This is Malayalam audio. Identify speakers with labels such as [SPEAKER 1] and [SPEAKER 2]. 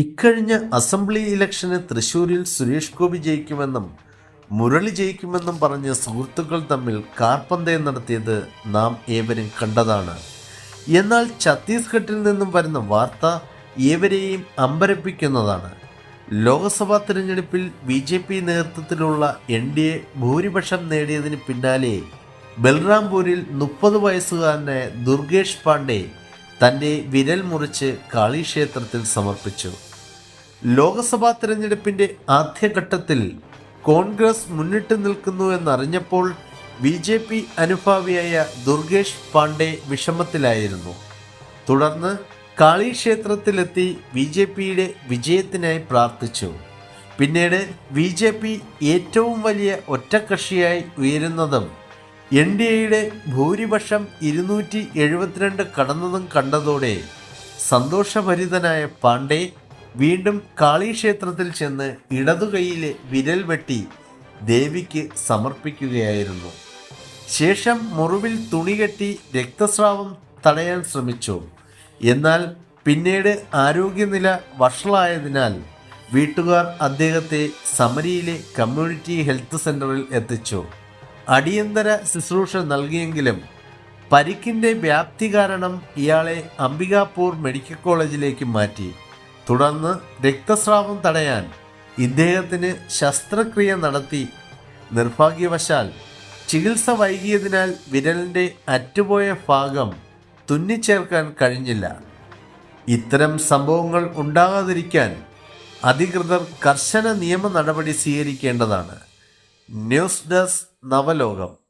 [SPEAKER 1] ഇക്കഴിഞ്ഞ അസംബ്ലി ഇലക്ഷന് തൃശൂരിൽ സുരേഷ് ഗോപി ജയിക്കുമെന്നും മുരളി ജയിക്കുമെന്നും പറഞ്ഞ് സുഹൃത്തുക്കൾ തമ്മിൽ കാർപ്പന്തയം നടത്തിയത് നാം ഏവരും കണ്ടതാണ്. എന്നാൽ ഛത്തീസ്ഗഡിൽ നിന്നും വരുന്ന വാർത്ത ഏവരെയും അമ്പരപ്പിക്കുന്നതാണ്. ലോക്സഭാ തിരഞ്ഞെടുപ്പിൽ ബി ജെ പി നേതൃത്വത്തിലുള്ള എൻ ഡി എ ഭൂരിപക്ഷം നേടിയതിന് പിന്നാലെ ബൽറാംപൂരിൽ മുപ്പത് വയസ്സുകാരനായ ദുർഗേഷ് പാണ്ഡെ തന്റെ വിരൽ മുറിച്ച് കാളിക്ഷേത്രത്തിൽ സമർപ്പിച്ചു. ലോക്സഭാ തിരഞ്ഞെടുപ്പിന്റെ ആദ്യഘട്ടത്തിൽ കോൺഗ്രസ് മുന്നിട്ട് നിൽക്കുന്നു എന്നറിഞ്ഞപ്പോൾ ബി ജെ പി അനുഭാവിയായ ദുർഗേഷ് പാണ്ഡെ വിഷമത്തിലായിരുന്നു. തുടർന്ന് കാളി ക്ഷേത്രത്തിലെത്തി ബി ജെ പിയുടെ വിജയത്തിനായി പ്രാർത്ഥിച്ചു. പിന്നീട് ബി ജെ പി ഏറ്റവും വലിയ ഒറ്റക്കക്ഷിയായി ഉയരുന്നതും എൻ ഡി എയുടെ ഭൂരിപക്ഷം ഇരുന്നൂറ്റി എഴുപത്തിരണ്ട് കടന്നതും കണ്ടതോടെ സന്തോഷഭരിതനായ പാണ്ഡെ വീണ്ടും കാളി ക്ഷേത്രത്തിൽ ചെന്ന് ഇടതുകൈയിലെ വിരൽ വെട്ടി ദേവിക്ക് സമർപ്പിക്കുകയായിരുന്നു. ശേഷം മുറിവിൽ തുണികെട്ടി രക്തസ്രാവം തടയാൻ ശ്രമിച്ചു. എന്നാൽ പിന്നീട് ആരോഗ്യനില വഷളായതിനാൽ വീട്ടുകാർ അദ്ദേഹത്തെ സമരിയിലെ കമ്മ്യൂണിറ്റി ഹെൽത്ത് സെന്ററിൽ എത്തിച്ചു. അടിയന്തര ശുശ്രൂഷ നൽകിയെങ്കിലും പരിക്കിന്റെ വ്യാപ്തി കാരണം ഇയാളെ അംബികാപൂർ മെഡിക്കൽ കോളേജിലേക്ക് മാറ്റി. തുടർന്ന് രക്തസ്രാവം തടയാൻ ഇദ്ദേഹത്തിന് ശസ്ത്രക്രിയ നടത്തി. നിർഭാഗ്യവശാൽ ചികിത്സ വൈകിയതിനാൽ വിരലിന്റെ അറ്റുപോയ ഭാഗം തുന്നിച്ചേർക്കാൻ കഴിഞ്ഞില്ല. ഇത്തരം സംഭവങ്ങൾ ഉണ്ടാകാതിരിക്കാൻ അധികൃതർ കർശന നിയമ നടപടി സ്വീകരിക്കേണ്ടതാണ്. News desk നവലോകം.